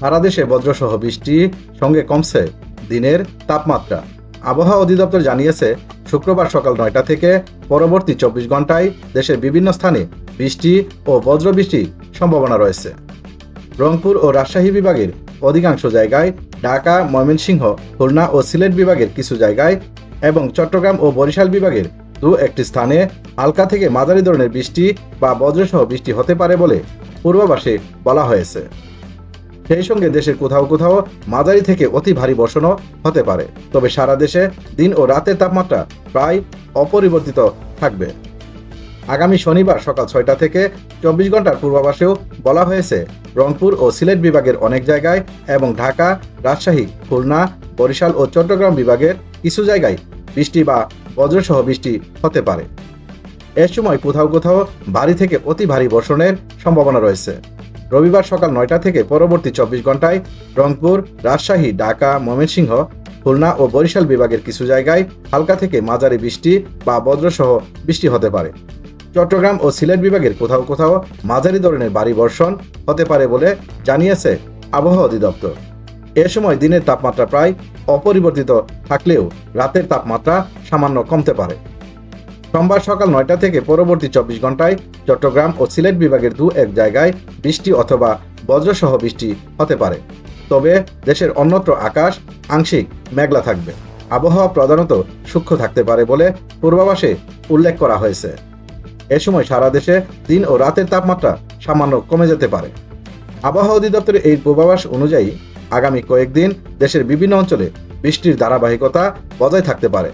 সারা দেশে বজ্রসহ বৃষ্টি সঙ্গে কমছে দিনের তাপমাত্রা। আবহাওয়া অধিদপ্তর জানিয়েছে, শুক্রবার সকাল নয়টা থেকে পরবর্তী চব্বিশ ঘন্টায় দেশের বিভিন্ন স্থানে বৃষ্টি ও বজ্রবৃষ্টির সম্ভাবনা রয়েছে। রংপুর ও রাজশাহী বিভাগের অধিকাংশ জায়গায় ঢাকা, ময়মনসিংহ, খুলনা ও সিলেট বিভাগের কিছু জায়গায় এবং চট্টগ্রাম ও বরিশাল বিভাগের দু একটি স্থানে হালকা থেকে মাঝারি ধরনের বৃষ্টি বা বজ্রসহ বৃষ্টি হতে পারে বলে পূর্বাভাসে বলা হয়েছে। সেই সঙ্গে দেশের কোথাও কোথাও মাঝারি থেকে অতি ভারী বর্ষণও হতে পারে। তবে সারা দেশে দিন ও রাতের তাপমাত্রা প্রায় অপরিবর্তিত থাকবে। আগামী শনিবার সকাল ছয়টা থেকে চব্বিশ ঘণ্টার পূর্বাভাসেও বলা হয়েছে, রংপুর ও সিলেট বিভাগের অনেক জায়গায় এবং ঢাকা, রাজশাহী, খুলনা, বরিশাল ও চট্টগ্রাম বিভাগের কিছু জায়গায় বৃষ্টি বা বজ্রসহ বৃষ্টি হতে পারে। এ সময় কোথাও কোথাও ভারী থেকে অতি ভারী বর্ষণের সম্ভাবনা রয়েছে। রবিবার সকাল নয়টা থেকে পরবর্তী চব্বিশ ঘন্টায় রংপুর, রাজশাহী, ঢাকা, ময়মনসিংহ, খুলনা ও বরিশাল বিভাগের কিছু জায়গায় হালকা থেকে মাঝারি বৃষ্টি বা বজ্রসহ বৃষ্টি হতে পারে। চট্টগ্রাম ও সিলেট বিভাগের কোথাও কোথাও মাঝারি ধরনের ভারী বর্ষণ হতে পারে বলে জানিয়েছে আবহাওয়া অধিদপ্তর। এ সময় দিনের তাপমাত্রা প্রায় অপরিবর্তিত থাকলেও রাতের তাপমাত্রা সামান্য কমতে পারে। সোমবার সকাল নয়টা থেকে পরবর্তী চব্বিশ ঘন্টায় চট্টগ্রাম ও সিলেট বিভাগের দু এক জায়গায় বৃষ্টি অথবা বজ্রসহ বৃষ্টি হতে পারে। তবে দেশের অন্যত্র আকাশ আংশিক মেঘলা থাকবে। আবহাওয়া প্রধানত সূক্ষ্ম থাকতে পারে বলে পূর্বাভাসে উল্লেখ করা হয়েছে। এ সময় সারা দেশে দিন ও রাতের তাপমাত্রা সামান্য কমে যেতে পারে। আবহাওয়া অধিদপ্তরের এই পূর্বাভাস অনুযায়ী আগামী কয়েকদিন দেশের বিভিন্ন অঞ্চলে বৃষ্টির ধারাবাহিকতা বজায় থাকতে পারে।